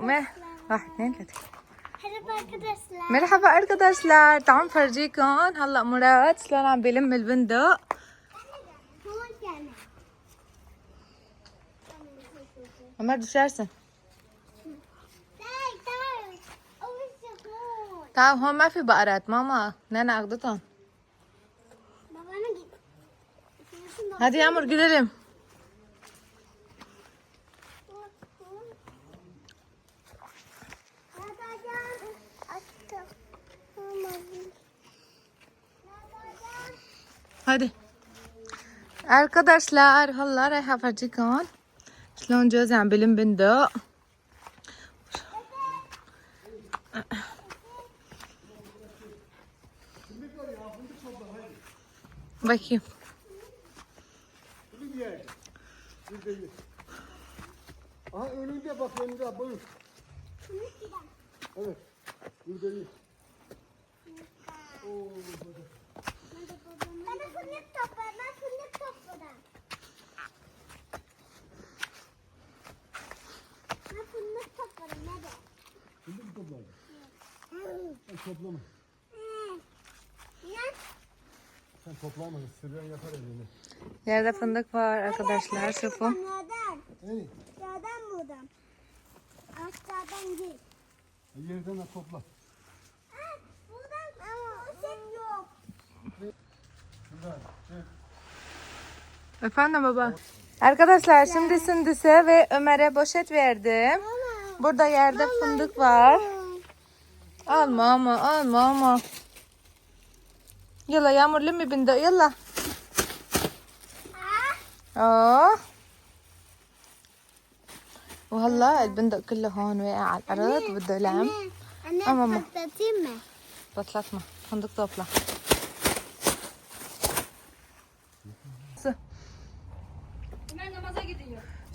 واحد اثنين ثلاثة. مرحبا اركض يا سلار تعالوا نفرجيكم. هلا مراد شلون عم بيلم البندق. عمر بدي شارسن. تعال. هون ما في بقرات. ماما نانا أخذتهم. هذه يا عمر قدرهم Hadi. Arkadaşlar, hallara hafacıkan. Şlonca sen bilim bindi. Bakayım. Aha önünde bak önünde buyur. Evet. Burada iyi. Oo, hadi fındık topla. Ben fındık topladım. Ben fındık topladım. Nerede? Şimdi mi topladın? Sen toplama. Ne? Sen toplama. Sırrın yapar elini. Yerde fındık var arkadaşlar. Şufu. Nereden? Aşağıdan buldum. Aşağıdan değil. Yerden de topla. Efendim baba. Arkadaşlar şimdi Sündüs'e ve Ömer'e poşet verdim. Burada yerde fındık var. Alma ama alma ama. يا عمر لمي بندق يلا آه وهلا البندق كله هون واقع على الأرض وبده لعم patlatayım mı? بطلتنا فندق طفلة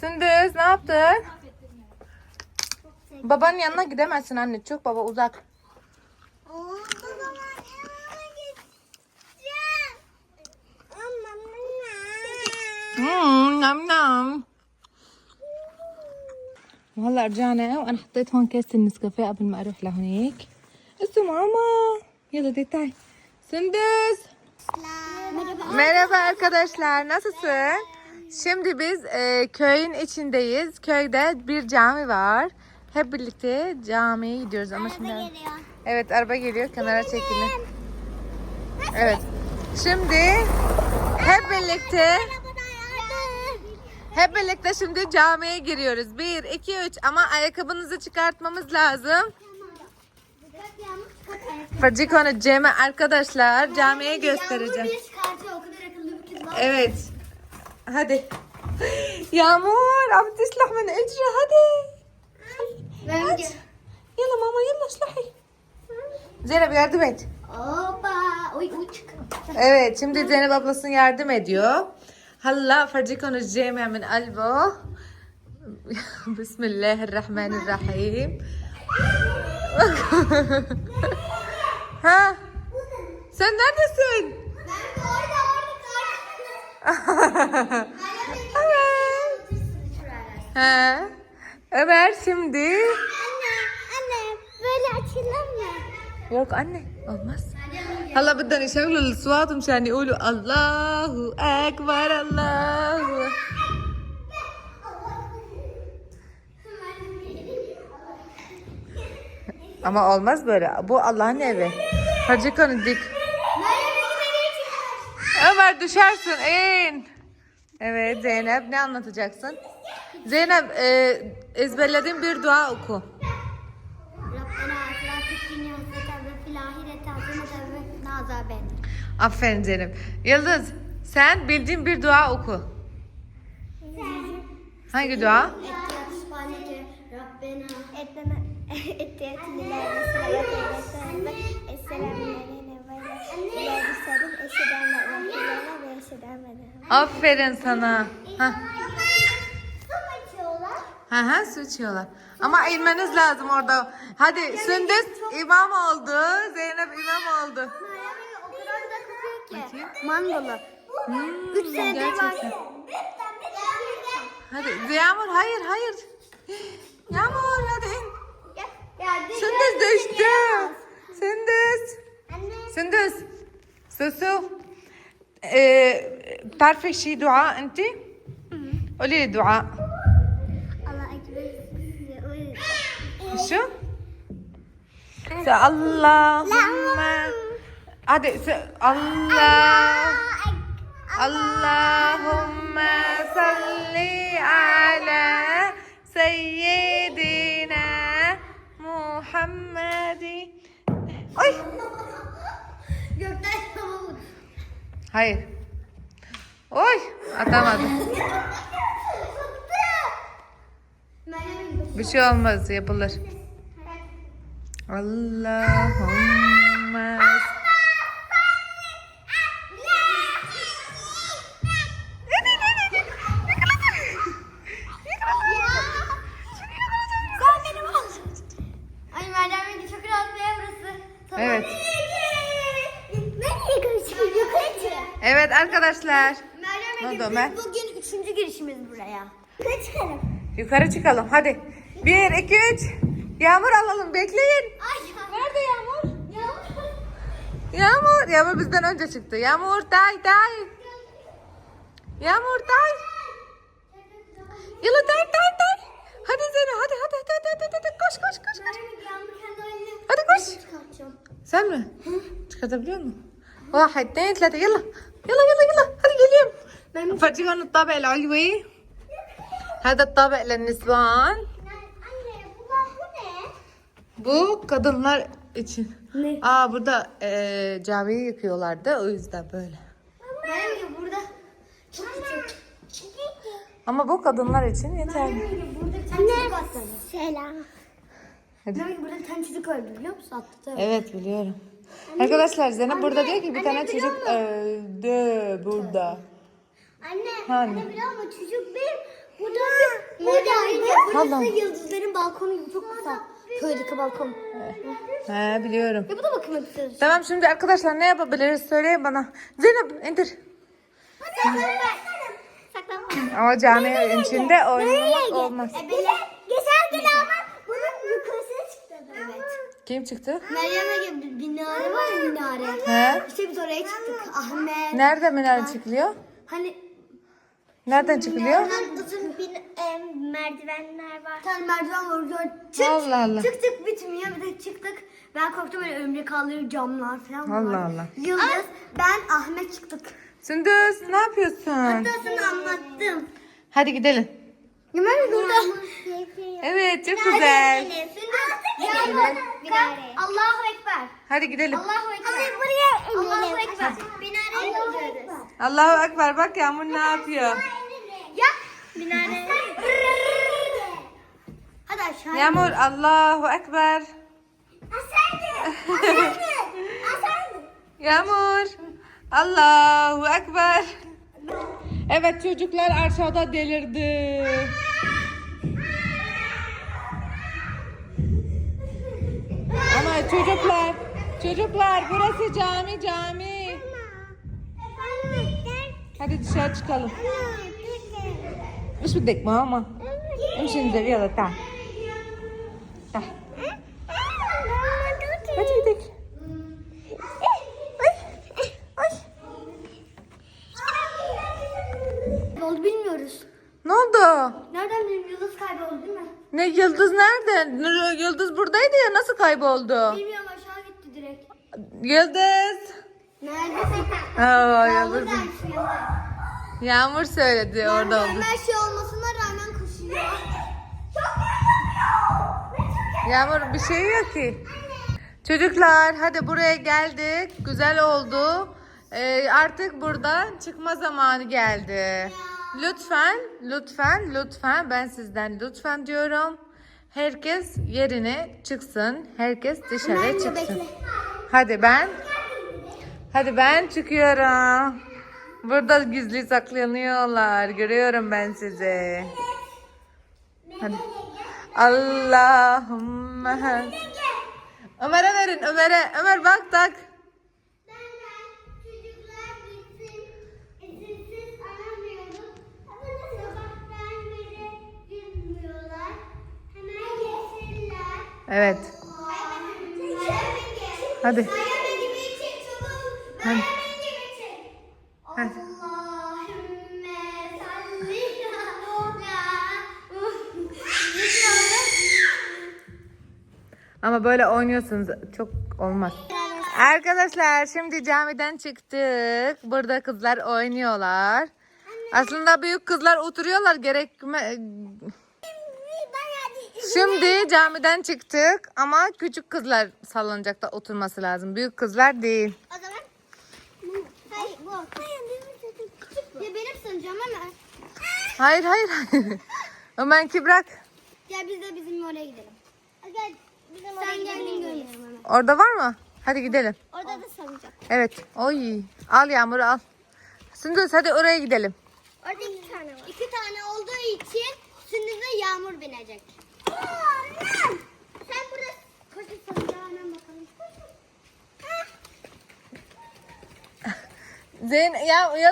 Sündüz ne yaptın? Babanın yanına gidemezsin anne. Çok baba uzak. Oo, o zaman yanına gideceğim. Ama مم، نعم نعم وهلا رجعنا وانا حطيت هون كاسة النسكافيه قبل ما اروح لهونيك اسمع ماما يلا دي تعي سندس Merhaba. Merhaba arkadaşlar, nasılsın? Şimdi biz e, köyün içindeyiz. Köyde bir cami var. Hep birlikte camiye gidiyoruz ama şimdi... Araba geliyor. Evet, araba geliyor. Kenara çekilin. Evet. Şimdi hep birlikte hep birlikte şimdi camiye giriyoruz. 1 2 3 ama ayakkabınızı çıkartmamız lazım. Ayak. Fırcikonu Cem'e arkadaşlar camiye göstereceğim. Yağmur هدي يا مور عم تسلح من اجرة هدي يلا ماما يلا اسلحي. زينب يردم أوبا. وي أوي شكرا. إيه شمدي زينب ابلسن يردم اديو هلا فرجيكم الجامع من قلبه. بسم الله الرحمن الرحيم. ها؟ سندان السن He. Ömer şimdi. Anne, anne böyle açılır mı? Yok anne olmaz. Hala bir tane şöyle suatım şani ulu Allahu Ekber Allahu Ama olmaz böyle. Bu Allah'ın evi. Hacı kanı dik. Düşersin. in. Evet Zeynep ne anlatacaksın? Zeynep e, ezberlediğin bir dua oku. Aferin Zeynep. Yıldız sen bildiğin bir dua oku. Hangi dua? Rabbena etmeme ettiyat lillahi Güler. Aferin sana. Ha. Ha ha su içiyorlar. Ama inmeniz lazım orada. Hadi Sündüz imam oldu. Zeynep imam oldu. Bakayım. Hmm, Üç Hadi Yağmur hayır hayır. Yağmur hadi in. Sündüz düştü. Sündüz. سندس. سوسو إيه بتعرفي شي دعاء انت؟ قولي لي دعاء. الله أكبر. شو؟ اللهم عادي الله اللهم صل على سيدنا محمد. أي Hayır. Oy atamadım. Bir şey olmaz yapılır. Allahümme arkadaşlar. Meryem Ege, Ömer. biz bugün üçüncü girişimiz buraya. Yukarı çıkalım. Yukarı çıkalım hadi. Bir, iki, üç. Yağmur alalım bekleyin. Ay, Nerede Yağmur? Yağmur. Yağmur. Yağmur bizden önce çıktı. Yağmur day day. Yağmur day. Yılı day day day. Hadi Zena hadi hadi hadi hadi hadi, hadi. koş koş koş koş. Hadi koş. Sen mi? Çıkartabiliyor musun? Vahiy, değil, yalla. يلا يلا يلا يلا هذا اليوم نفرجيكم الطابق العلوي هذا الطابق للنسوان Anne bu bu ne? Bu kadınlar için. Ne? Aa burada eee camiyi yıkıyorlardı o yüzden böyle. Meryem Bey burada çok küçük. Ama bu kadınlar için yeterli. Meryem Bey burada bir tane çocuk var. Selam. Hadi. Meryem Bey burada bir tane çocuk öldü biliyor musun? Attı. Evet biliyorum. Arkadaşlar Zeynep burada diyor ki bir tane çocuk öldü burada. Anne, Hani? anne biliyor musun çocuk bir burada bir buradaydı. Burası Tamam. yıldızların balkonu gibi çok kısa. Köydeki balkon. He biliyorum. Ya bu da bakmak istiyoruz. Tamam şimdi arkadaşlar ne yapabiliriz söyleyin bana. Zeynep indir. Saklanma. Ama cami içinde oynamak olmaz. E, geçen gün ama bunun yukarısına çıktı. Evet. Kim çıktı? Meryem'e gibi bir minare var ya minare. He? İşte biz oraya çıktık. Ahmet. Nerede minare çıkılıyor? Hani Nereden çıkılıyor? uzun bir merdivenler var. Bir tane merdiven var. orada Çık, Allah Allah. Çıktık bitmiyor. Bir de çıktık. Ben korktum böyle örümcek ağları camlar falan var. Allah Allah. Yıldız, ben Ahmet çıktık. Sündüz ne yapıyorsun? Hatta sana anlattım. Hadi gidelim. Ömer burada. Evet çok güzel. Hadi gidelim. Allahu Ekber. Hadi buraya Allahu Ekber. Minareye gidiyoruz. Allahu Ekber bak Yağmur ne yapıyor? Ya minare. Hadi aşağı. Yağmur Allahu Ekber. Yağmur Allahu Ekber. Evet çocuklar aşağıda delirdi. Ama çocuklar, çocuklar burası cami cami. Hadi dışarı çıkalım. Üç bir dekme ama. Üç şimdi bir yalata. Tamam. Ne oldu? Nereden bileyim yıldız kayboldu değil mi? Ne yıldız nerede? Nur- Yıldız buradaydı ya nasıl kayboldu? Bilmiyorum aşağı gitti direkt. Yıldız. Neredesin? Aa, Ya yıldız. Yağmur söyledi orada oldu. Her şey olmasına rağmen koşuyor. Yağmur bir şey yok ki. Çocuklar hadi buraya geldik. Güzel oldu. Ee, artık buradan çıkma zamanı geldi. Lütfen, lütfen, lütfen ben sizden lütfen diyorum. Herkes yerine çıksın. Herkes dışarı Anne, çıksın. bekle. Hadi ben. Hadi ben çıkıyorum. Burada gizli saklanıyorlar. Görüyorum ben sizi. Hadi. Allahümme. Ömer'e verin Ömer'e. Ömer bak tak. Evet. Hadi. Hadi. Ama böyle oynuyorsunuz çok olmaz. Arkadaşlar şimdi camiden çıktık. Burada kızlar oynuyorlar. Aslında büyük kızlar oturuyorlar. Gerekme Şimdi camiden çıktık ama küçük kızlar salıncakta oturması lazım. Büyük kızlar değil. O zaman Hayır bu. Hayır benim küçük bu. Ya benim ama. Hayır hayır hayır. Ömer'ki bırak. Gel biz de bizim oraya gidelim. Gel bizim Sen geldin görüyorum Orada var mı? Hadi gidelim. Orada da salıncak. Evet. Oy. Al Yağmur'u al. Sündüz hadi oraya gidelim. Orada iki tane var. İki tane olduğu için Sündüz'e yağmur binecek. Zeyn ya, ya